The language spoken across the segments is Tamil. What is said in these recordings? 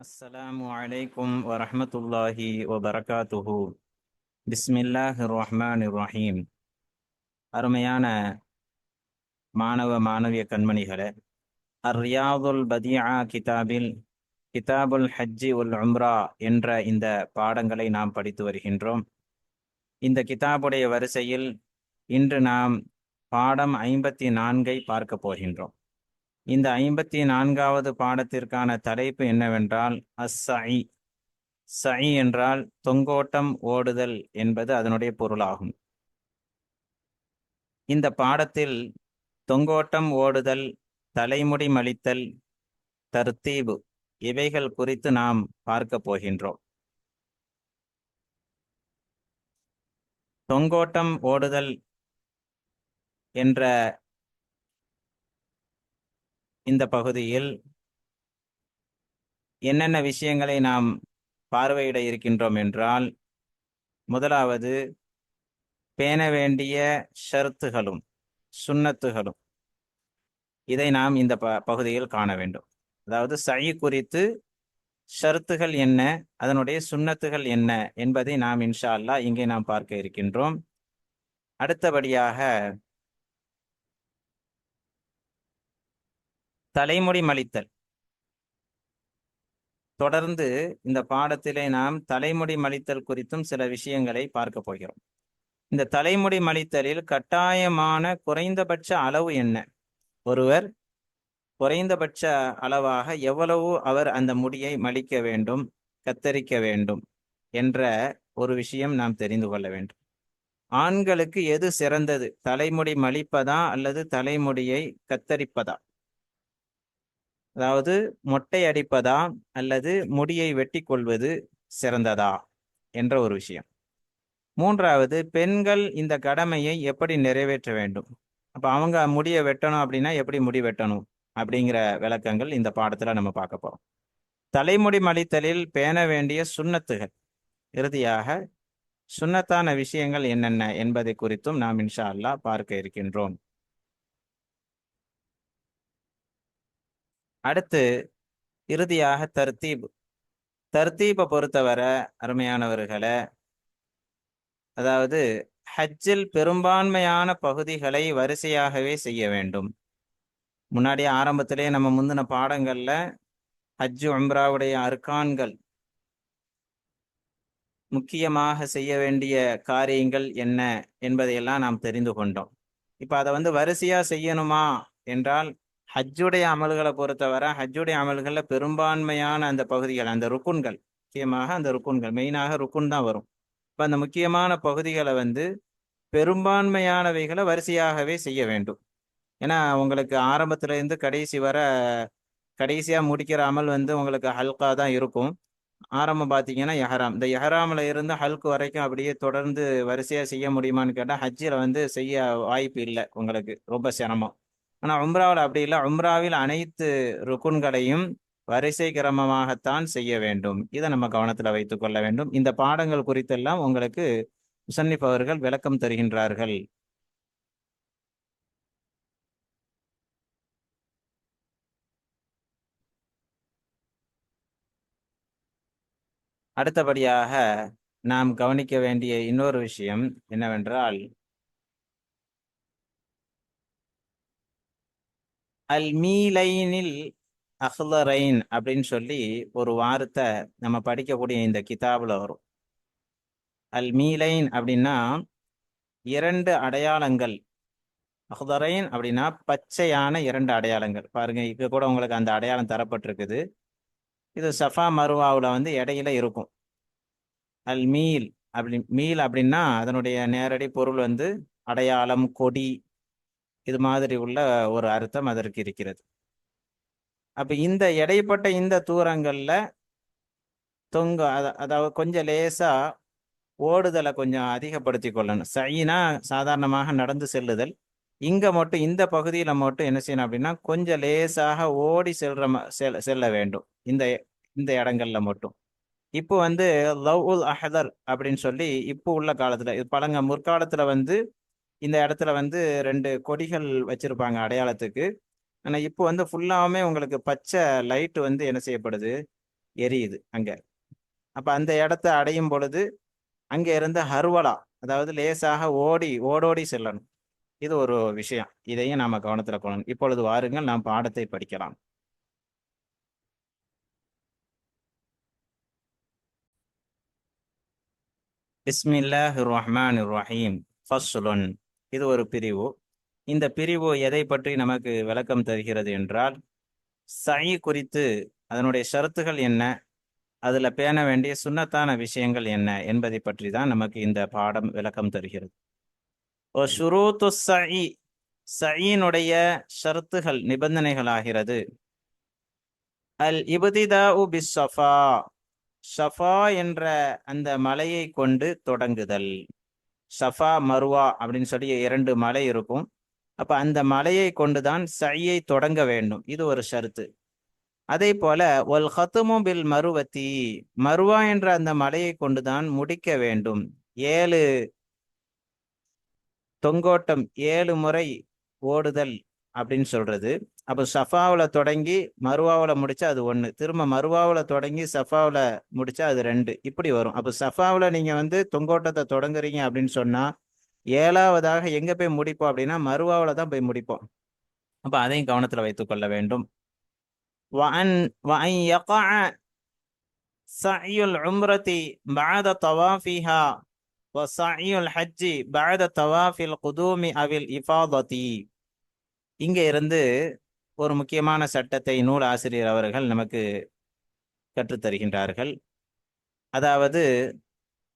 السلام عليكم ورحمة الله وبركاته بسم الله الرحمن الرحيم அருமையான மாணவ மாணவிய கண்மணிகளே அர்ரியாதுல் பதியா கிதாபில் கிதாபுல் ஹஜ்ஜி உல் உம்ரா என்ற இந்த பாடங்களை நாம் படித்து வருகின்றோம் இந்த கிதாபுடைய வரிசையில் இன்று நாம் பாடம் ஐம்பத்தி நான்கை பார்க்க போகின்றோம் இந்த ஐம்பத்தி நான்காவது பாடத்திற்கான தலைப்பு என்னவென்றால் அஸ்ஸை சை என்றால் தொங்கோட்டம் ஓடுதல் என்பது அதனுடைய பொருளாகும். இந்த பாடத்தில் தொங்கோட்டம் ஓடுதல் தலைமுடி மலித்தல் தர்த்தீபு இவைகள் குறித்து நாம் பார்க்க போகின்றோம். தொங்கோட்டம் ஓடுதல் என்ற இந்த பகுதியில் என்னென்ன விஷயங்களை நாம் பார்வையிட இருக்கின்றோம் என்றால் முதலாவது பேண வேண்டிய ஷர்த்துகளும் சுண்ணத்துகளும். இதை நாம் இந்த ப பகுதியில் காண வேண்டும். அதாவது சை குறித்து ஷர்த்துகள் என்ன அதனுடைய சுண்ணத்துகள் என்ன என்பதை நாம் இன்ஷா அல்லா இங்கே நாம் பார்க்க இருக்கின்றோம். அடுத்தபடியாக தலைமுடி மலித்தல். தொடர்ந்து இந்த பாடத்திலே நாம் தலைமுடி மலித்தல் குறித்தும் சில விஷயங்களை பார்க்க போகிறோம். இந்த தலைமுடி மலித்தலில் கட்டாயமான குறைந்தபட்ச அளவு என்ன? ஒருவர் குறைந்தபட்ச அளவாக எவ்வளவு அவர் அந்த முடியை மலிக்க வேண்டும் கத்தரிக்க வேண்டும் என்ற ஒரு விஷயம் நாம் தெரிந்து கொள்ள வேண்டும். ஆண்களுக்கு எது சிறந்தது? தலைமுடி மலிப்பதா அல்லது தலைமுடியை கத்தரிப்பதா? அதாவது மொட்டை அடிப்பதா அல்லது முடியை வெட்டி கொள்வது சிறந்ததா என்ற ஒரு விஷயம். மூன்றாவது பெண்கள் இந்த கடமையை எப்படி நிறைவேற்ற வேண்டும்? அப்போ அவங்க முடியை வெட்டணும் அப்படின்னா எப்படி முடி வெட்டணும் அப்படிங்கிற விளக்கங்கள் இந்த பாடத்தில் நம்ம பார்க்க போகிறோம் தலைமுடி மலித்தலில் பேண வேண்டிய சுண்ணத்துகள். இறுதியாக சுண்ணத்தான விஷயங்கள் என்னென்ன என்பதை குறித்தும் நாம் இன்ஷா அல்லா பார்க்க இருக்கின்றோம். அடுத்து இறுதியாக தர்த்தீப். தர்த்தீப்பை பொறுத்தவரை அருமையானவர்களை அதாவது ஹஜ்ஜில் பெரும்பான்மையான பகுதிகளை வரிசையாகவே செய்ய வேண்டும். முன்னாடி ஆரம்பத்திலே நம்ம முந்தின பாடங்கள்ல ஹஜ்ஜு உம்ராவுடைய அர்கான்கள் முக்கியமாக செய்ய வேண்டிய காரியங்கள் என்ன என்பதையெல்லாம் நாம் தெரிந்து கொண்டோம். இப்ப அதை வந்து வரிசையா செய்யணுமா என்றால் ஹஜ்ஜுடைய அமல்களை பொறுத்தவரை ஹஜ்ஜுடைய அமல்களில் பெரும்பான்மையான அந்த பகுதிகள் அந்த ருக்குன்கள் முக்கியமாக அந்த ருக்குன்கள் மெயினாக ருக்குன் தான் வரும். இப்போ அந்த முக்கியமான பகுதிகளை வந்து பெரும்பான்மையானவைகளை வரிசையாகவே செய்ய வேண்டும். ஏன்னா உங்களுக்கு ஆரம்பத்துலேருந்து கடைசி வர கடைசியாக முடிக்கிற அமல் வந்து உங்களுக்கு ஹல்கா தான் இருக்கும். ஆரம்பம் பார்த்தீங்கன்னா எஹராம். இந்த எஹராமில் இருந்து ஹல்கு வரைக்கும் அப்படியே தொடர்ந்து வரிசையாக செய்ய முடியுமான்னு கேட்டால் ஹஜ்ஜில் வந்து செய்ய வாய்ப்பு இல்லை. உங்களுக்கு ரொம்ப சிரமம். ஆனால் உம்ராவில் அப்படி இல்லை. உம்ராவில் அனைத்து ருக்குன்களையும் வரிசை கிரமமாகத்தான் செய்ய வேண்டும். இதை நம்ம கவனத்தில் வைத்துக் கொள்ள வேண்டும். இந்த பாடங்கள் குறித்தெல்லாம் உங்களுக்கு முசன்னிப் அவர்கள் விளக்கம் தருகின்றார்கள். அடுத்தபடியாக நாம் கவனிக்க வேண்டிய இன்னொரு விஷயம் என்னவென்றால் அல் மீலைனில் அஹ்லரைன் அப்படின்னு சொல்லி ஒரு வார்த்தை நம்ம படிக்கக்கூடிய இந்த கிதாபில் வரும். அல் மீலைன் அப்படின்னா இரண்டு அடையாளங்கள். அஹ்தரைன் அப்படின்னா பச்சையான இரண்டு அடையாளங்கள். பாருங்க இப்போ கூட உங்களுக்கு அந்த அடையாளம் தரப்பட்டிருக்குது. இது சஃபா மருவாவில் வந்து இடையில இருக்கும். அல் மீல் அப்படி மீல் அப்படின்னா அதனுடைய நேரடி பொருள் வந்து அடையாளம் கொடி இது மாதிரி உள்ள ஒரு அர்த்தம் அதற்கு இருக்கிறது. அப்ப இந்த இடைப்பட்ட இந்த தூரங்கள்ல தொங்க அதாவது கொஞ்சம் லேசா ஓடுதலை கொஞ்சம் அதிகப்படுத்தி கொள்ளணும். சைனா சாதாரணமாக நடந்து செல்லுதல். இங்க மட்டும் இந்த பகுதியில மட்டும் என்ன செய்யணும் அப்படின்னா கொஞ்சம் லேசாக ஓடி செல்ற செல்ல வேண்டும். இந்த இந்த இடங்கள்ல மட்டும். இப்போ வந்து லவ் உல் அஹதர் அப்படின்னு சொல்லி இப்போ உள்ள காலத்துல இது பழங்க முற்காலத்துல வந்து இந்த இடத்துல வந்து ரெண்டு கொடிகள் வச்சிருப்பாங்க அடையாளத்துக்கு. ஆனால் இப்போ வந்து ஃபுல்லாகவுமே உங்களுக்கு பச்சை லைட் வந்து என்ன செய்யப்படுது? எரியுது அங்கே. அப்போ அந்த இடத்த அடையும் பொழுது அங்கே இருந்த ஹர்வலா அதாவது லேசாக ஓடி ஓடோடி செல்லணும். இது ஒரு விஷயம். இதையும் நாம் கவனத்தில் கொள்ளணும். இப்பொழுது வாருங்கள் நாம் பாடத்தை படிக்கலாம். பிஸ்மில்லாஹ் ரஹ்மான் ரஹீம். ஃபஸ்லுன். இது ஒரு பிரிவு. இந்த பிரிவு எதை பற்றி நமக்கு விளக்கம் தருகிறது என்றால் சை குறித்து அதனுடைய ஷரத்துகள் என்ன அதுல பேண வேண்டிய சுண்ணத்தான விஷயங்கள் என்ன என்பதை பற்றி தான் நமக்கு இந்த பாடம் விளக்கம் தருகிறது. ஓ ஷுரூத்து சை சையினுடைய ஷரத்துகள் நிபந்தனைகள் ஆகிறது. அல் இபுதிதா பிஸ் சஃபா ஷஃபா என்ற அந்த மலையை கொண்டு தொடங்குதல். சஃபா மருவா அப்படின்னு சொல்லி இரண்டு மலை இருக்கும். அப்போ அந்த மலையை கொண்டுதான் சையை தொடங்க வேண்டும். இது ஒரு ஷருத்து. அதே போல ஒல் ஹத்துமு பில் மருவத்தி மருவா என்ற அந்த மலையை கொண்டுதான் முடிக்க வேண்டும். ஏழு தொங்கோட்டம் ஏழு முறை ஓடுதல் அப்படின்னு சொல்றது அப்போ சஃபாவில் தொடங்கி மருவாவில் முடிச்சா அது ஒன்று திரும்ப மருவாவில் தொடங்கி சஃபாவில் முடிச்சா அது ரெண்டு இப்படி வரும் அப்போ சஃபாவில் நீங்கள் வந்து தொங்கோட்டத்தை தொடங்குறீங்க அப்படின்னு சொன்னால் ஏழாவதாக எங்கே போய் முடிப்போம் அப்படின்னா மருவாவில் தான் போய் முடிப்போம் அப்போ அதையும் கவனத்தில் வைத்துக்கொள்ள வேண்டும் وأن وأن يقع سعي العمرة بعد طوافها وسعي الحج بعد طواف القدوم أو الإفاضة இங்க இருந்து ஒரு முக்கியமான சட்டத்தை நூல் ஆசிரியர் அவர்கள் நமக்கு கற்றுத்தருகின்றார்கள் அதாவது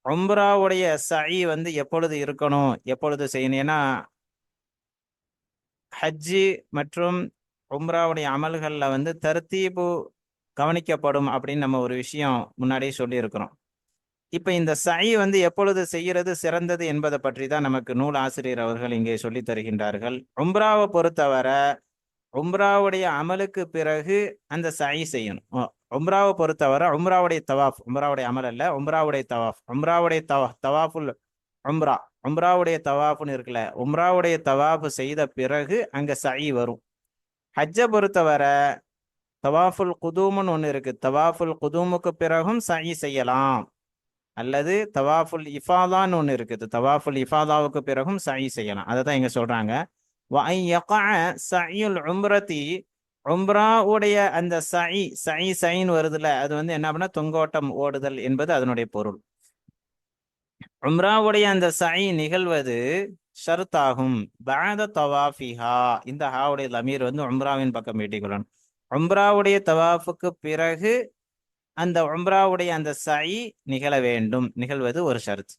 உம்ராவுடைய சை வந்து எப்பொழுது இருக்கணும் எப்பொழுது செய்யணும்? ஏன்னா ஹஜ்ஜி மற்றும் உம்ராவுடைய அமல்களில் வந்து தர்த்தீபு கவனிக்கப்படும் அப்படின்னு நம்ம ஒரு விஷயம் முன்னாடியே சொல்லியிருக்கிறோம். இப்போ இந்த சை வந்து எப்பொழுது செய்கிறது சிறந்தது என்பதை பற்றி தான் நமக்கு நூல் ஆசிரியர் அவர்கள் இங்கே சொல்லி தருகின்றார்கள். உம்ராவை பொறுத்தவரை உம்ராவுடைய அமலுக்கு பிறகு அந்த சை செய்யணும். உம்ராவை பொறுத்தவரை உம்ராவுடைய தவாஃப் உம்ராவுடைய அமல் அல்ல உம்ராவுடைய தவாஃப். உம்ராவுடைய தவா தவாஃபுல் உம்ரா உம்ராவுடைய தவாஃப்னு இருக்குல்ல உம்ராவுடைய தவாஃப் செய்த பிறகு அங்க சை வரும். ஹஜ்ஜை பொறுத்தவரை தவாஃபுல் குதூமுன்னு ஒன்று இருக்கு. தவாஃபுல் குதூமுக்கு பிறகும் சை செய்யலாம். அல்லது தவாஃபுல் இஃபாதான்னு ஒன்று இருக்குது. தவாஃபுல் இஃபாதாவுக்கு பிறகும் சை செய்யலாம். அதை தான் இங்கே சொல்றாங்க. சையுல் உம்ரதி உம்ராவுடைய அந்த சை சை சைன் வருதுல அது வந்து என்ன பண்ணா தொங்கோட்டம் ஓடுதல் என்பது அதனுடைய பொருள். உம்ராவுடைய அந்த சை நிகழ்வது ஷருத்தாகும். பாத தவாஃபிஹா. இந்த ஹாவுடைய லமீர் வந்து உம்ராவின் பக்கம் வெட்டிக்கொள்ளணும் உம்ராவுடைய தவாஃபுக்கு பிறகு அந்த உம்ராவுடைய அந்த சை நிகழ வேண்டும். நிகழ்வது ஒரு ஷருத்.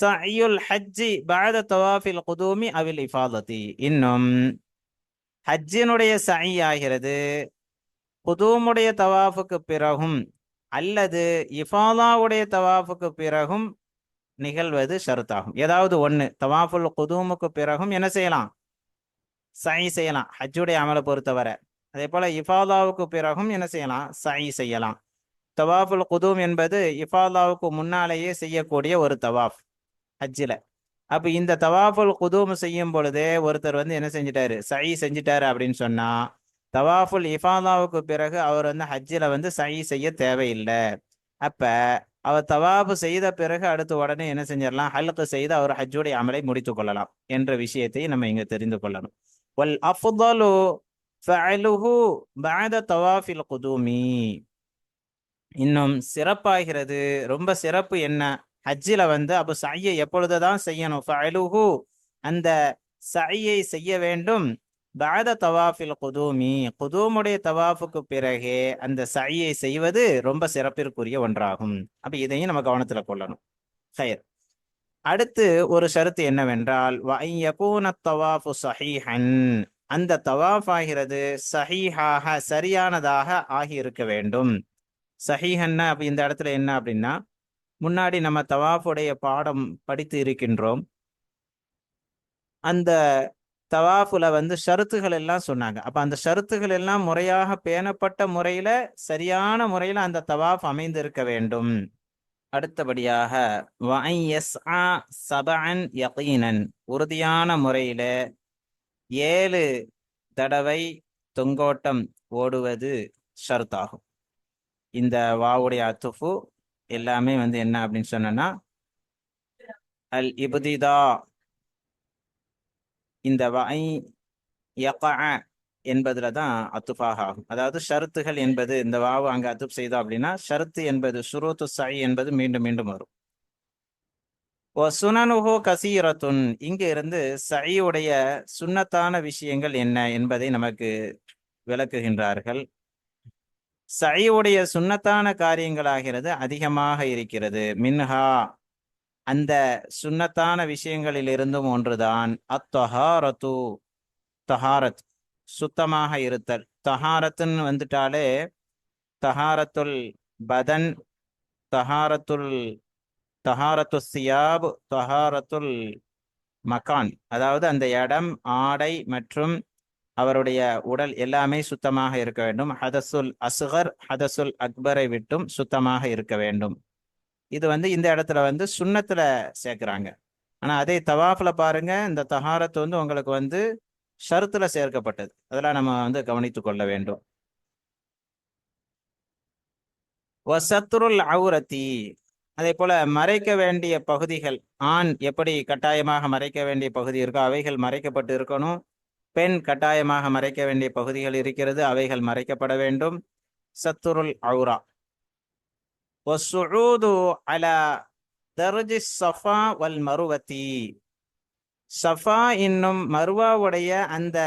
சயுல் ஹஜ்ஜி பாத தவாஃபில் குதூமி அவில் இஃபாதத்தி இன்னும் ஹஜ்ஜினுடைய சை ஆகிறது. குதூமுடைய தவாஃபுக்கு பிறகும் அல்லது இஃபாதாவுடைய தவாஃபுக்கு பிறகும் நிகழ்வது ஷருத்தாகும். ஏதாவது ஒன்று தவாஃபுல் குதூமுக்கு பிறகும் என்ன செய்யலாம்? சை செய்யலாம். ஹஜ்ஜுடைய அமலை பொறுத்தவரை. அதே போல இஃபாதாவுக்கு பிறகும் என்ன செய்யலாம்? சை செய்யலாம். தவாஃபுல் குதூம் என்பது இஃபாதாவுக்கு முன்னாலேயே செய்யக்கூடிய ஒரு தவாஃப் ஹஜ்ஜில். அப்போ இந்த தவாஃபுல் குதூம் செய்யும் பொழுதே ஒருத்தர் வந்து என்ன செஞ்சிட்டாரு? சயி செஞ்சிட்டாரு அப்படின்னு சொன்னால் தவாஃபுல் இஃபாதாவுக்கு பிறகு அவர் வந்து ஹஜ்ஜில் வந்து சயி செய்ய தேவையில்லை. அப்போ அவர் தவாஃபு செய்த பிறகு அடுத்து உடனே என்ன செஞ்சிடலாம்? ஹல்கு செய்து அவர் ஹஜ்ஜுடைய அமலை முடித்து கொள்ளலாம் என்ற விஷயத்தை நம்ம இங்கே தெரிந்து கொள்ளணும். வல் அஃபுதலு ஃபஅலுஹு பஅத தவாஃபில் குதூமி இன்னும் சிறப்பாகிறது. ரொம்ப சிறப்பு என்ன? ஹஜ்ஜில் வந்து அப்போ சையை எப்பொழுதுதான் செய்யணும்? ஃபஅலுஹு அந்த சையை செய்ய வேண்டும். பாத தவாஃபில் குதூமி குதூமுடைய தவாஃபுக்கு பிறகே அந்த சையை செய்வது ரொம்ப சிறப்பிற்குரிய ஒன்றாகும். அப்ப இதையும் நம்ம கவனத்துல கொள்ளணும். ஹயர் அடுத்து ஒரு ஷருத்து என்னவென்றால் தவாஃபு சஹீஹன். அந்த தவாஃப் ஆகிறது சஹீஹாக சரியானதாக ஆகி இருக்க வேண்டும் சஹீஹன்னா இந்த இடத்துல என்ன அப்படின்னா முன்னாடி நம்ம தவாஃபுடைய பாடம் படித்து இருக்கின்றோம். அந்த தவாஃபுல வந்து ஷருத்துகள் எல்லாம் சொன்னாங்க. அப்ப அந்த ஷருத்துகள் எல்லாம் முறையாக பேணப்பட்ட முறையில சரியான முறையில அந்த தவாஃப் அமைந்திருக்க வேண்டும். அடுத்தபடியாக சபன் யகீனன். உறுதியான முறையில ஏழு தடவை தொங்கோட்டம் ஓடுவது ஷருத்தாகும். இந்த வாவுடைய அத்துஃபு எல்லாமே வந்து என்ன அப்படின்னு சொன்னோன்னா அல் இபுதிதா. இந்த வாய் என்பதுல தான் அத்துஃபாக ஆகும். அதாவது ஷருத்துகள் என்பது இந்த வாவு அங்கே அத்துப் செய்தோம் அப்படின்னா ஷருத்து என்பது சுரோத்து சாய் என்பது மீண்டும் மீண்டும் வரும். சுனனுஹோ கசீரத்துன். இங்க இருந்து சையுடைய சுன்னத்தான விஷயங்கள் என்ன என்பதை நமக்கு விளக்குகின்றார்கள். சையுடைய சுன்னத்தான காரியங்களாகிறது அதிகமாக இருக்கிறது. மின்ஹா அந்த சுன்னத்தான விஷயங்களில் இருந்தும் ஒன்றுதான். அத்தஹாரத்து தஹாரத் சுத்தமாக இருத்தல். தஹாரத்துன்னு வந்துட்டாலே தஹாரத்துல் பதன் தஹாரத்துல் தஹாரத்து சியாப் தஹாரத்துல் மகான். அதாவது அந்த இடம் ஆடை மற்றும் அவருடைய உடல் எல்லாமே சுத்தமாக இருக்க வேண்டும். ஹதசுல் அசுகர் ஹதசுல் அக்பரை விட்டும் சுத்தமாக இருக்க வேண்டும். இது வந்து இந்த இடத்துல வந்து சுண்ணத்துல சேர்க்கிறாங்க. ஆனா அதே தவாஃப்ல பாருங்க இந்த தஹாரத்து வந்து உங்களுக்கு வந்து ஷருத்துல சேர்க்கப்பட்டது. அதெல்லாம் நம்ம வந்து கவனித்துக் கொள்ள வேண்டும். வசத்துருல் அவுரத்தி அதே போல மறைக்க வேண்டிய பகுதிகள் ஆண் எப்படி கட்டாயமாக மறைக்க வேண்டிய பகுதி இருக்கோ அவைகள் மறைக்கப்பட்டு இருக்கணும். பெண் கட்டாயமாக மறைக்க வேண்டிய பகுதிகள் இருக்கிறது அவைகள் மறைக்கப்பட வேண்டும். சத்துருல் அவுரா. அலா தர்ஜி சஃபா வல் மருவத்தி சஃபா என்னும் மருவாவுடைய அந்த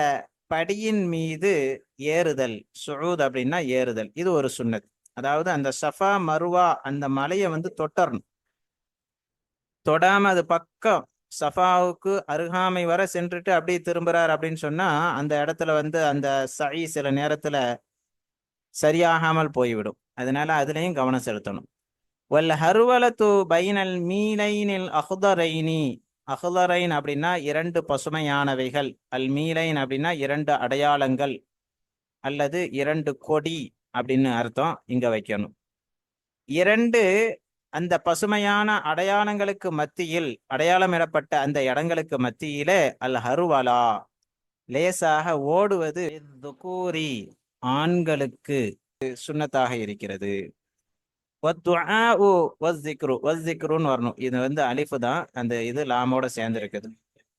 படியின் மீது ஏறுதல். சுழூத் அப்படின்னா ஏறுதல். இது ஒரு சுண்ணத். அதாவது அந்த சஃபா மருவா அந்த மலையை வந்து தொட்டரணும். தொடாம அது பக்கம் சஃபாவுக்கு அருகாமை வர சென்றுட்டு அப்படியே திரும்புறார் அப்படின்னு சொன்னா அந்த இடத்துல வந்து அந்த சை சில நேரத்துல சரியாகாமல் போய்விடும். அதனால அதுலயும் கவனம் செலுத்தணும். வல் ஹருவலத்து பைனல் மீலைனில் அஹுதரைனி. அஹுதரைன் அப்படின்னா இரண்டு பசுமையானவைகள். அல் மீலைன் அப்படின்னா இரண்டு அடையாளங்கள். அல்லது இரண்டு கொடி. அப்படின்னு அர்த்தம் இங்க வைக்கணும். இரண்டு அந்த பசுமையான அடையாளங்களுக்கு மத்தியில் அடையாளமிடப்பட்ட அந்த இடங்களுக்கு மத்தியிலே அல் ஹருவலா லேசாக ஓடுவது துகூரி ஆண்களுக்கு சுண்ணத்தாக இருக்கிறது. வரணும். இது வந்து அலிஃபு தான். அந்த இது லாமோட சேர்ந்து இருக்குது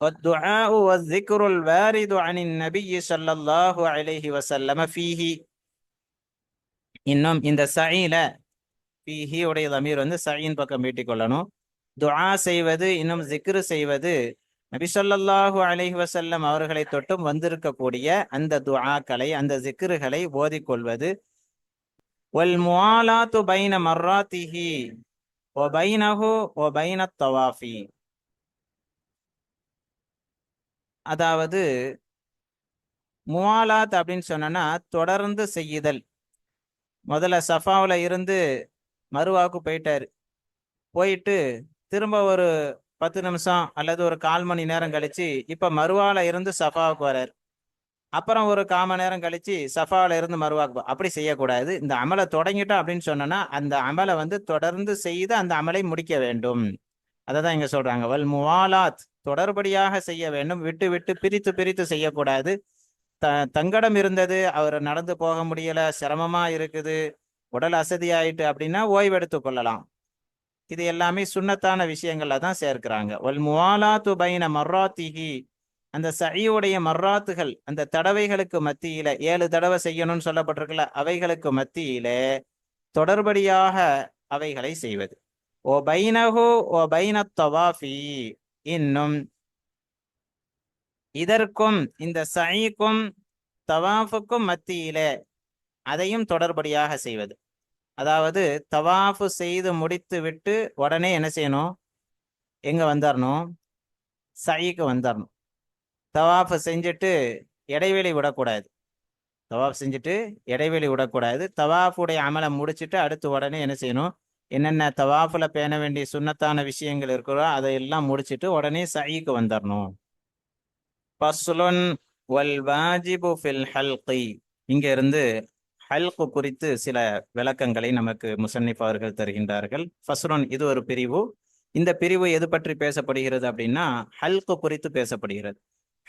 வத்துஆஉ வஸ்ஸிக்ருல் வாரிது அனின் நபிய் ஸல்லல்லாஹு அலைஹி வஸல்லம ஃபீஹி. இன்னும் இந்த சயில பிஹி உடைய தமீர் வந்து சயின் பக்கம் வீட்டிக்கொள்ளணும் துஆ செய்வது இன்னும் ஜிக்ரு செய்வது நபிசல்லாஹு அலஹி வசல்லம் அவர்களை தொட்டும் வந்திருக்கக்கூடிய அந்த துஆக்களை அந்த ஜிக்ருகளை ஓதிக்கொள்வது. ஒல் முவாலாத்து பைன மர்ரா திஹி ஓ பைனஹு ஓ பைன தவாஃபி அதாவது முவாலாத் அப்படின்னு சொன்னனா தொடர்ந்து செய்யுதல். முதல்ல சஃபாவில் இருந்து மறுவாவுக்கு போயிட்டார். போயிட்டு திரும்ப ஒரு பத்து நிமிஷம் அல்லது ஒரு கால் மணி நேரம் கழித்து இப்போ மறுவாவில் இருந்து சஃபாவுக்கு வரார். அப்புறம் ஒரு காம நேரம் கழித்து சஃபாவில இருந்து மறுவாக்கு அப்படி செய்யக்கூடாது. இந்த அமலை தொடங்கிட்டோம் அப்படின்னு சொன்னோன்னா அந்த அமலை வந்து தொடர்ந்து செய்து அந்த அமலை முடிக்க வேண்டும். அதை தான் இங்கே சொல்கிறாங்க வல் முவாலாத் தொடர்படியாக செய்ய வேண்டும். விட்டு விட்டு பிரித்து பிரித்து செய்யக்கூடாது. த தங்கடம் இருந்தது. அவர் நடந்து போக முடியல. சிரமமா இருக்குது. உடல் அசதியாயிட்டு அப்படின்னா ஓய்வெடுத்து கொள்ளலாம். இது எல்லாமே சுண்ணத்தான விஷயங்கள்ல தான் சேர்க்கிறாங்க. வல் முவாலாத்து பைன மர்ராத்திகி அந்த சையுடைய மர்ராத்துகள் அந்த தடவைகளுக்கு மத்தியில ஏழு தடவை செய்யணும்னு சொல்லப்பட்டிருக்குல்ல அவைகளுக்கு மத்தியில தொடர்படியாக அவைகளை செய்வது. ஓ பைனஹு ஓ பைன தவாஃபி. இன்னும் இதற்கும் இந்த சைக்கும் தவாஃபுக்கும் மத்தியில அதையும் தொடர்படியாக செய்வது. அதாவது தவாஃபு செய்து முடித்து விட்டு உடனே என்ன செய்யணும்? எங்க வந்தரணும்? சைக்கு வந்தரணும். தவாஃப் செஞ்சுட்டு இடைவெளி விடக்கூடாது. தவாஃப் செஞ்சுட்டு இடைவெளி விடக்கூடாது. தவாஃபுடைய அமலை முடிச்சுட்டு அடுத்து உடனே என்ன செய்யணும்? என்னென்ன தவாஃபில் பேண வேண்டிய சுண்ணத்தான விஷயங்கள் இருக்கிறோ அதையெல்லாம் முடிச்சுட்டு உடனே சைக்கு வந்துடணும் பஸ்லுன் வல் வாஜிபு ஃபில் ஹல்கி. இங்க இருந்து ஹல்கு குறித்து சில விளக்கங்களை நமக்கு முசன்னிப் அவர்கள் தருகின்றார்கள். ஃபஸ்லுன் இது ஒரு பிரிவு. இந்த பிரிவு எது பற்றி பேசப்படுகிறது அப்படின்னா ஹல்கு குறித்து பேசப்படுகிறது.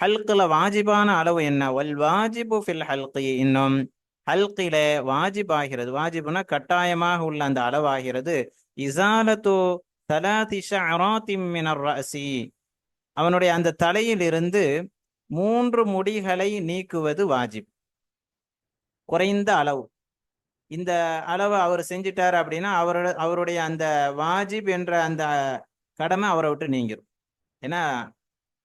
ஹல்குல வாஜிபான அளவு என்ன? வல் வாஜிபு ஃபில் ஹல்கி இன்னும் ஹல்கில வாஜிப் ஆகிறது வாஜிப்னா கட்டாயமாக உள்ள அந்த அளவாகிறது. இசாலத்து தலாதிஷ மினர் ரசி அவனுடைய அந்த தலையிலிருந்து மூன்று முடிகளை நீக்குவது வாஜிப். குறைந்த அளவு. இந்த அளவு அவர் செஞ்சிட்டார் அப்படின்னா அவரோட அவருடைய அந்த வாஜிப் என்ற அந்த கடமை அவரை விட்டு நீங்கிரும். ஏன்னா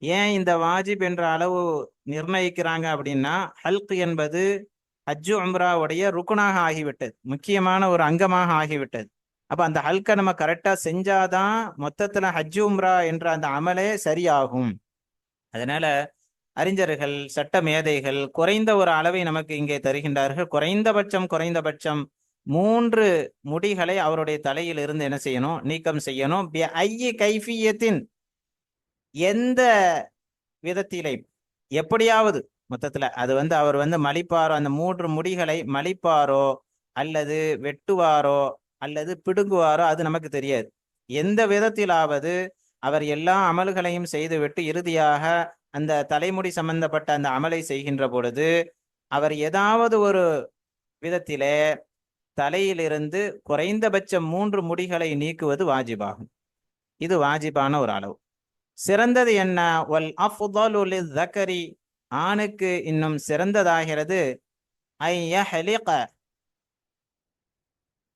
ஏன் இந்த வாஜிப் என்ற அளவு நிர்ணயிக்கிறாங்க அப்படின்னா ஹல்க் என்பது ஹஜ்ஜு அம்ராவுடைய ருக்குனாக ஆகிவிட்டது. முக்கியமான ஒரு அங்கமாக ஆகிவிட்டது. அப்ப அந்த ஹல்கை நம்ம கரெக்டா செஞ்சாதான் மொத்தத்துல ஹஜ்ஜு உம்ரா என்ற அந்த அமலே சரியாகும். அதனால அறிஞர்கள் சட்ட மேதைகள் குறைந்த ஒரு அளவை நமக்கு இங்கே தருகின்றார்கள். குறைந்தபட்சம் குறைந்தபட்சம் மூன்று முடிகளை அவருடைய தலையில் இருந்து என்ன செய்யணும்? நீக்கம் செய்யணும். ஐய கைஃபியத்தின் எந்த விதத்திலே எப்படியாவது மொத்தத்துல அது வந்து அவர் வந்து மலிப்பாரோ அந்த மூன்று முடிகளை மலிப்பாரோ அல்லது வெட்டுவாரோ அல்லது பிடுங்குவாரோ அது நமக்கு தெரியாது. எந்த விதத்திலாவது அவர் எல்லா அமல்களையும் செய்துவிட்டு இறுதியாக அந்த தலைமுடி சம்பந்தப்பட்ட அந்த அமலை செய்கின்ற பொழுது அவர் ஏதாவது ஒரு விதத்திலே தலையிலிருந்து குறைந்தபட்சம் மூன்று முடிகளை நீக்குவது வாஜிபாகும். இது வாஜிபான ஒரு அளவு. சிறந்தது என்ன? ஒல் அஃதலு தக்கரி ஆணுக்கு இன்னும் சிறந்ததாகிறது ஐ யஹ்லிக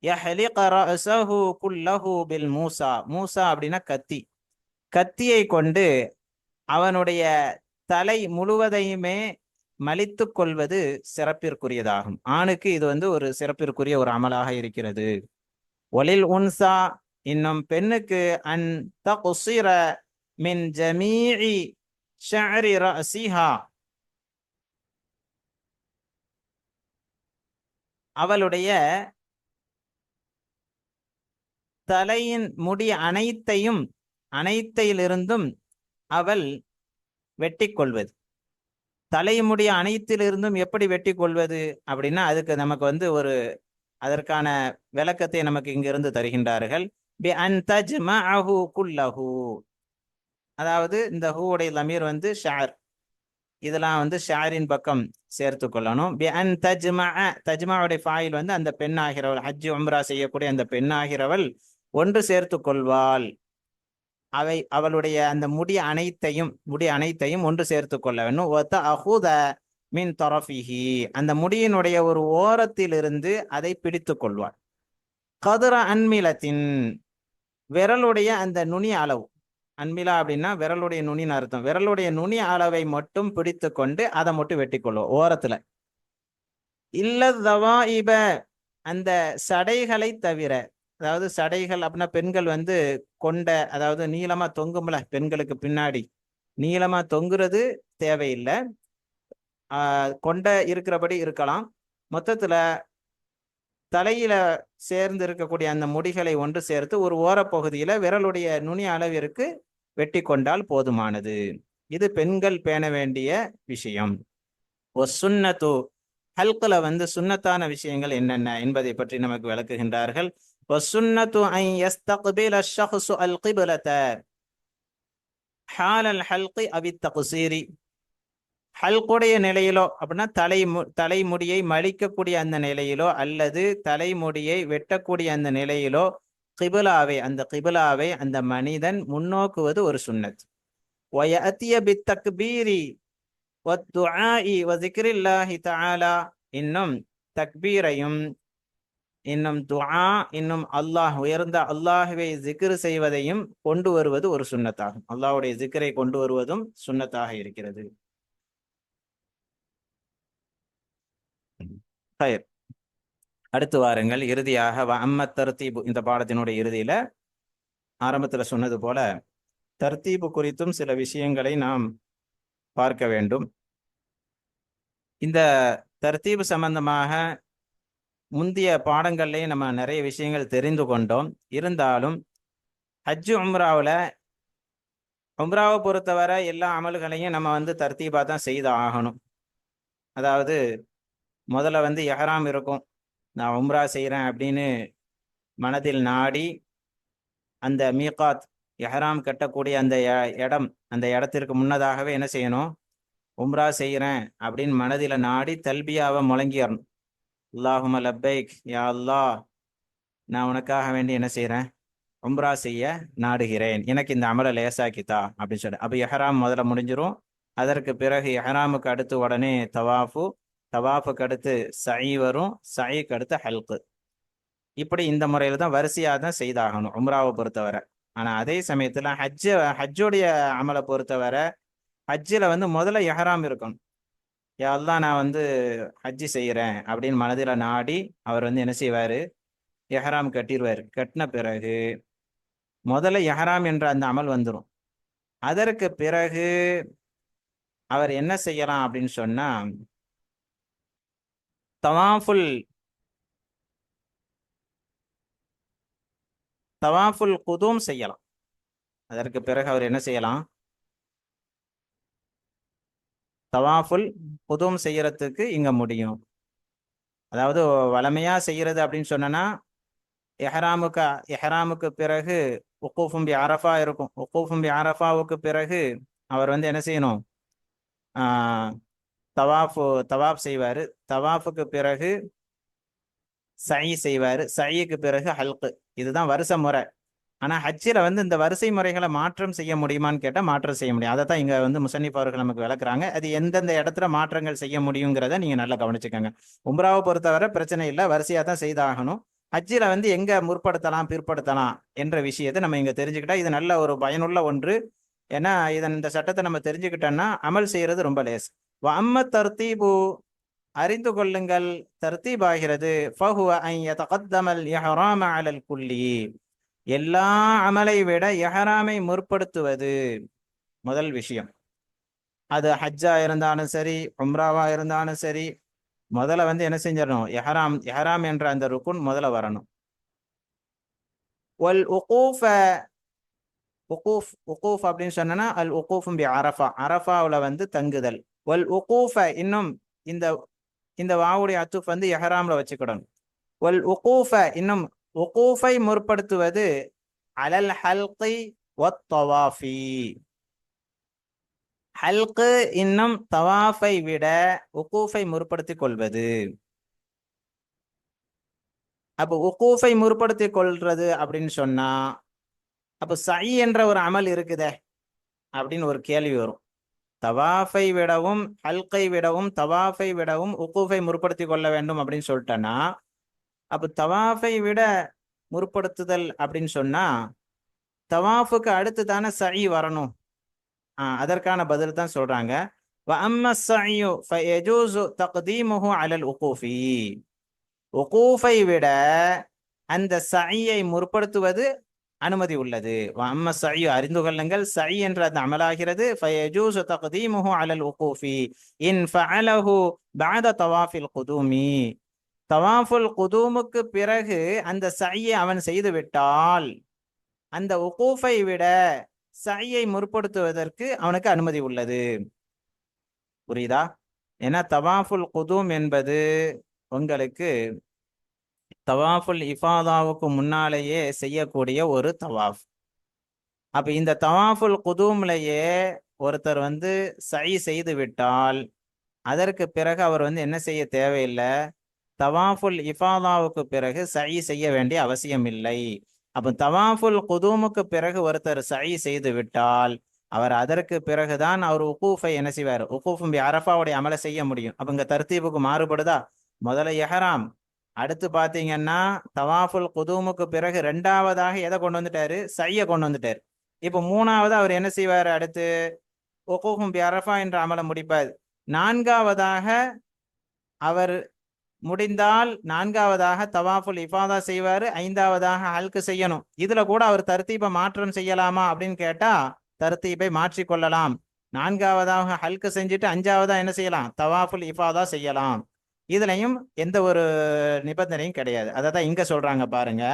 யஹ்லிக ரஅஸஹு குல்லஹு பில் மூசா மூசா அப்படின்னா கத்தி. கத்தியை கொண்டு அவனுடைய தலை முழுவதையுமே மலித்து கொள்வது சிறப்பிற்குரியதாகும். ஆணுக்கு இது வந்து ஒரு சிறப்பிற்குரிய ஒரு அமலாக இருக்கிறது. ஒலில் உன்சா இன்னும் பெண்ணுக்கு அன் தகுசிர மின் ஜமீஇ ஷஅரி ரஅசிஹா அவளுடைய தலையின் முடி அனைத்தையும் அனைத்திலிருந்தும் அவள் வெட்டி கொள்வது தலைமுடி அனைத்திலிருந்தும் எப்படி வெட்டி கொள்வது அப்படின்னா அதுக்கு நமக்கு வந்து ஒரு அதற்கான விளக்கத்தை நமக்கு இங்கிருந்து தருகின்றார்கள். பி அன் குல்லஹு. அதாவது இந்த ஹூவுடைய லமீர் வந்து ஷார். இதெல்லாம் வந்து ஷாரின் பக்கம் சேர்த்து கொள்ளணும். பி அன் தஜ்மா தஜ்மாவுடைய ஃபாயில் வந்து அந்த பெண்ணாகிறவள் ஹஜ் உம்ரா செய்யக்கூடிய அந்த பெண்ணாகிறவள் ஒன்று சேர்த்து கொள்வாள். அவை அவளுடைய அந்த முடி அனைத்தையும் முடி அனைத்தையும் ஒன்று சேர்த்து கொள்ள வேண்டும். ஒத்த அஹூத மின் தொரஃபிஹி. அந்த முடியினுடைய ஒரு ஓரத்திலிருந்து அதை பிடித்து கொள்வாள். கதுர அன்மிலத்தின் விரலுடைய அந்த நுனி அளவு. அன்மிலா அப்படின்னா விரலுடைய நுனின்னு அர்த்தம். விரலுடைய நுனி அளவை மட்டும் பிடித்து கொண்டு அதை மட்டும் வெட்டி கொள்வோம் ஓரத்துல. இல்லதவா இப அந்த சடைகளை தவிர அதாவது சடைகள் அப்படின்னா பெண்கள் வந்து கொண்ட அதாவது நீளமா தொங்கும்ல பெண்களுக்கு பின்னாடி. நீளமா தொங்குறது தேவையில்லை. கொண்டை கொண்ட இருக்கிறபடி இருக்கலாம். மொத்தத்துல தலையில சேர்ந்து இருக்கக்கூடிய அந்த முடிகளை ஒன்று சேர்த்து ஒரு ஓரப்பகுதியில விரலுடைய நுனி அளவிற்கு வெட்டி கொண்டால் போதுமானது. இது பெண்கள் பேண வேண்டிய விஷயம். சுண்ணத்து ஹல்கில் வந்து சுன்னத்தான விஷயங்கள் என்னென்ன என்பதை பற்றி நமக்கு விளக்குகின்றார்கள். வசுன்னத்து ஐ யஸ்தக்பில ஷஹ்சு அல் கிபிலத ஹால் அல் ஹல்கி அவித்த குசீரி ஹல்குடைய நிலையிலோ அப்படின்னா தலை மு தலைமுடியை மலிக்கக்கூடிய அந்த நிலையிலோ அல்லது தலைமுடியை வெட்டக்கூடிய அந்த நிலையிலோ கிபிலாவை அந்த கிபிலாவை அந்த மனிதன் முன்னோக்குவது ஒரு சுண்ணத். ஒய அத்திய பித்தக்பீரி ஒத்துஆஇ வ ஜிக்ரில்லாஹி தாலா இன்னும் தக்பீரையும் இன்னும் துஆ இன்னும் அல்லாஹ் உயர்ந்த அல்லாஹுவை ஜிக்ரு செய்வதையும் கொண்டு வருவது ஒரு சுண்ணத்தாகும். அல்லாஹுடைய ஜிக்கரை கொண்டு வருவதும் சுண்ணத்தாக இருக்கிறது. அடுத்து வாருங்கள். இறுதியாக அம்ம தர்த்தீபு இந்த பாடத்தினுடைய இறுதியில ஆரம்பத்துல சொன்னது போல தர்த்தீபு குறித்தும் சில விஷயங்களை நாம் பார்க்க வேண்டும். இந்த தர்த்தீபு சம்பந்தமாக முந்தைய பாடங்கள்லேயும் நம்ம நிறைய விஷயங்கள் தெரிந்து கொண்டோம். இருந்தாலும் ஹஜ்ஜு உம்ராவில் உம்ராவை பொறுத்தவரை எல்லா அமல்களையும் நம்ம வந்து தர்த்தீபாக தான் செய்து ஆகணும். அதாவது முதல்ல வந்து எஹராம் இருக்கும். நான் உம்ரா செய்கிறேன் அப்படின்னு மனதில் நாடி அந்த மீகாத் எஹராம் கட்டக்கூடிய அந்த இடம் அந்த இடத்திற்கு முன்னதாகவே என்ன செய்யணும்? உம்ரா செய்கிறேன் அப்படின்னு மனதில் நாடி தல்பியாவை முழங்கிடணும். அல்லாஹும லப்பைக் யா அல்லா நான் உனக்காக வேண்டி என்ன செய்கிறேன் உம்ரா செய்ய நாடுகிறேன். எனக்கு இந்த அமலை லேசாக்கித்தா அப்படின்னு சொல்லி. அப்போ எஹராம் முதல்ல முடிஞ்சிரும். அதற்கு பிறகு எஹராமுக்கு அடுத்து உடனே தவாஃபு தவாஃபுக்கு அடுத்து சை வரும். சைக்கு அடுத்து ஹல்கு. இப்படி இந்த முறையில் தான் வரிசையாக தான் செய்தாகணும் உம்ராவை பொறுத்தவரை. ஆனால் அதே சமயத்தில் ஹஜ்ஜை ஹஜ்ஜோடைய அமலை பொறுத்தவரை ஹஜ்ஜில் வந்து முதல்ல எஹராம் இருக்கணும். யாரெல்லாம் நான் வந்து ஹஜ்ஜி செய்கிறேன் அப்படின்னு மனதில் நாடி அவர் வந்து என்ன செய்வார்? எஹராம் கட்டிடுவார் கட்டின பிறகு முதல்ல எஹராம் என்ற அந்த அமல் வந்துடும் அதற்கு பிறகு அவர் என்ன செய்யலாம் அப்படின்னு சொன்னா தவாஃபுல் தவாஃபுல் குதூம் செய்யலாம். அதற்கு பிறகு அவர் என்ன செய்யலாம்? தவாஃபுல் உதவும் செய்யறதுக்கு இங்க முடியும். அதாவது வளமையா செய்யறது அப்படின்னு சொன்னா எஹராமுக்கு எஹராமுக்கு பிறகு உக்கூஃபும் பி அரஃபா இருக்கும். உக்கூஃபும் பி அரஃபாவுக்கு பிறகு அவர் வந்து என்ன செய்யணும்? தவாஃபு தவாஃப் செய்வார். தவாஃபுக்கு பிறகு சை செய்வார். சையுக்கு பிறகு ஹல்கு. இதுதான் வருஷ முறை. ஆனால் ஹஜ்ஜில் வந்து இந்த வரிசை முறைகளை மாற்றம் செய்ய முடியுமான்னு கேட்டால் மாற்றம் செய்ய முடியும். அதை தான் இங்கே வந்து முசன்னிப் அவர்கள் நமக்கு விளக்குறாங்க. அது எந்தெந்த இடத்துல மாற்றங்கள் செய்ய முடியுங்கிறத நீங்கள் நல்லா கவனிச்சுக்கோங்க. உம்ராவை பொறுத்தவரை பிரச்சனை இல்லை வரிசையாக தான் செய்தாகணும். ஹஜ்ஜில் வந்து எங்கே முற்படுத்தலாம் பிற்படுத்தலாம் என்ற விஷயத்தை நம்ம இங்கே தெரிஞ்சுக்கிட்டா இது நல்ல ஒரு பயனுள்ள ஒன்று. ஏன்னா இதன் இந்த சட்டத்தை நம்ம தெரிஞ்சுக்கிட்டோம்னா அமல் செய்கிறது ரொம்ப லேஸ் அம்ம தர்த்தீபு அறிந்து கொள்ளுங்கள் தர்த்தீப் ஆகிறது அலல் குல்லி. எல்லா அமலை விட எஹராமை முற்படுத்துவது முதல் விஷயம். அது ஹஜ்ஜா இருந்தாலும் சரி உம்ராவா இருந்தாலும் சரி முதல்ல வந்து என்ன செஞ்சிடணும்? எஹராம் எஹராம் என்ற அந்த ருக்குன் முதல்ல வரணும். ஒல் உகூஃப உகூஃப் உகூஃப் அப்படின்னு சொன்னா அல் உகூஃபும் பி அரஃபா. அரஃபாவில் வந்து தங்குதல். ஒல் உகூஃப இன்னும் இந்த இந்த வாவுடைய அத்துஃப் வந்து எஹராமில் வச்சுக்கிடணும். ஒல் உகூஃப இன்னும் உகூஃபை முற்படுத்துவது அலல் ஹல்கை ஒத்தவாஃபி ஹல்கு இன்னும் தவாஃபை விட உகூஃபை முற்படுத்திக் கொள்வது. அப்போ உகூஃபை முற்படுத்திக் கொள்றது அப்படின்னு சொன்னா அப்போ சை என்ற ஒரு அமல் இருக்குதே அப்படின்னு ஒரு கேள்வி வரும். தவாஃபை விடவும் ஹல்கை விடவும் தவாஃபை விடவும் உகூஃபை முற்படுத்தி கொள்ள வேண்டும் அப்படின்னு சொல்லிட்டேன்னா அப்போ தவாஃபை விட முற்படுத்துதல் அப்படின்னு சொன்னா தவாஃபுக்கு அடுத்து தானே சை வரணும். ஆ அதற்கான பதில் தான் சொல்றாங்க. அலல் உகூஃபி. உகூஃபை விட அந்த சையை முற்படுத்துவது அனுமதி உள்ளது. அம்ம சையு அறிந்து கொள்ளுங்கள். சை என்ற அந்த அமலாகிறது. ஃபயஜூசு தக்தீமுஹு அலல் உகூஃபி. இன் ஃபஅலஹு பஅத தவாஃபில் குதூமி. தவாஃபுல் குதூமுக்கு பிறகு அந்த சையை அவன் செய்து விட்டால் அந்த உகூஃபை விட சையை முற்படுத்துவதற்கு அவனுக்கு அனுமதி உள்ளது. புரியுதா? ஏன்னா தவாஃபுல் குதூம் என்பது உங்களுக்கு தவாஃபுல் இஃபாதாவுக்கு முன்னாலேயே செய்யக்கூடிய ஒரு தவாஃப். அப்ப இந்த தவாஃபுல் குதூம்லேயே ஒருத்தர் வந்து சை செய்து விட்டால் அதற்கு பிறகு அவர் வந்து என்ன செய்ய தேவையில்லை? தவாஃபுல் இஃபாதாவுக்கு பிறகு சை செய்ய வேண்டிய அவசியம் இல்லை அப்போ தவாஃபுல் குதூமுக்கு பிறகு ஒருத்தர் சை செய்து விட்டால் அவர் அதற்கு பிறகுதான் அவர் உகூஃபை என்ன செய்வார்? உக்கூஃபும் அரஃபாவுடைய அமலை செய்ய முடியும். அப்ப இங்க தர்த்தீபுக்கு மாறுபடுதா? முதல்ல எஹராம். அடுத்து பாத்தீங்கன்னா தவாஃபுல் குதூமுக்கு பிறகு ரெண்டாவதாக எதை கொண்டு வந்துட்டாரு? சையை கொண்டு வந்துட்டாரு. இப்போ மூணாவது அவர் என்ன செய்வார் அடுத்து? ஒகூஹும் பி அரஃபா என்ற அமலை முடிப்பார். நான்காவதாக அவர் முடிந்தால் நான்காவதாக தவாஃபுல் இஃபாதா செய்வார் ஐந்தாவதாக ஹல்கு செய்யணும். இதுல கூட அவர் தர்த்தீபை மாற்றம் செய்யலாமா அப்படின்னு கேட்டா தர்த்தீபை மாற்றிக்கொள்ளலாம் நான்காவதாக ஹல்கு செஞ்சுட்டு அஞ்சாவதா என்ன செய்யலாம்? தவாஃபுல் இஃபாதா செய்யலாம். இதுலயும் எந்த ஒரு நிபந்தனையும் கிடையாது. அதை தான் இங்க சொல்றாங்க பாருங்க.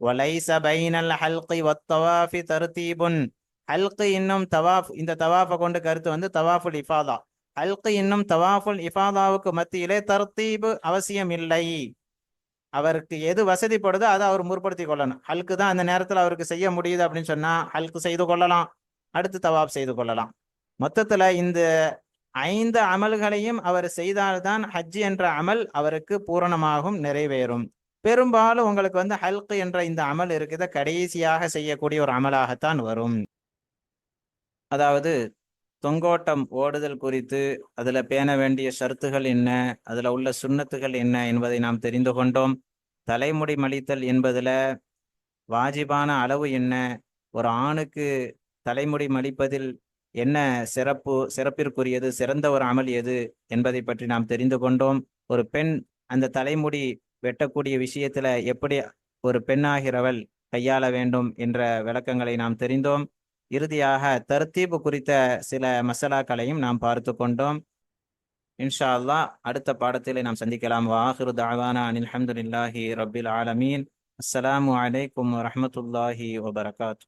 ஒலைச பைனல் ஹல்கி ஒத்தவாஃபி தருத்தீபுன். ஹல்கு இன்னும் தவாஃப் இந்த தவாஃபை கொண்டு கருத்து வந்து தவாஃபுல் இஃபாதா. ஹல்கு இன்னும் தவாஃபுல் இஃபாதாவுக்கு மத்தியிலே தர்த்தீபு அவசியம் இல்லை அவருக்கு எது வசதிப்படுதோ அதை அவர் முற்படுத்தி கொள்ளணும். ஹல்கு தான் அந்த நேரத்தில் அவருக்கு செய்ய முடியுது அப்படின்னு சொன்னால் ஹல்கு செய்து கொள்ளலாம். அடுத்து தவாப் செய்து கொள்ளலாம். மொத்தத்தில் இந்த ஐந்து அமல்களையும் அவர் செய்தால்தான் ஹஜ் என்ற அமல் அவருக்கு பூரணமாகும் நிறைவேறும். பெரும்பாலும் உங்களுக்கு வந்து ஹல்கு என்ற இந்த அமல் இருக்குது கடைசியாக செய்யக்கூடிய ஒரு அமலாகத்தான் வரும். அதாவது தொங்கோட்டம் ஓடுதல் குறித்து அதுல பேண வேண்டிய ஷர்த்துகள் என்ன? அதுல உள்ள சுண்ணத்துகள் என்ன என்பதை நாம் தெரிந்து கொண்டோம். தலைமுடி மலித்தல் என்பதுல வாஜிபான அளவு என்ன? ஒரு ஆணுக்கு தலைமுடி மலிப்பதில் என்ன சிறப்பு சிறப்பிற்குரியது சிறந்த ஒரு அமல் எது என்பதை பற்றி நாம் தெரிந்து கொண்டோம். ஒரு பெண் அந்த தலைமுடி வெட்டக்கூடிய விஷயத்துல எப்படி ஒரு பெண்ணாகிறவள் கையாள வேண்டும் என்ற விளக்கங்களை நாம் தெரிந்தோம். இறுதியாக தர்த்தீபு குறித்த சில மசாலாக்களையும் நாம் பார்த்து கொண்டோம். இன்ஷா அல்லாஹ் அடுத்த பாடத்திலே நாம் சந்திக்கலாம். வாஹிரு தாவானா அனில் அஹமதுல்லாஹி ரபில் ஆலமீன். அஸ்லாம் வலைக்கம் வரமத்துல்லாஹி வபரகாத்து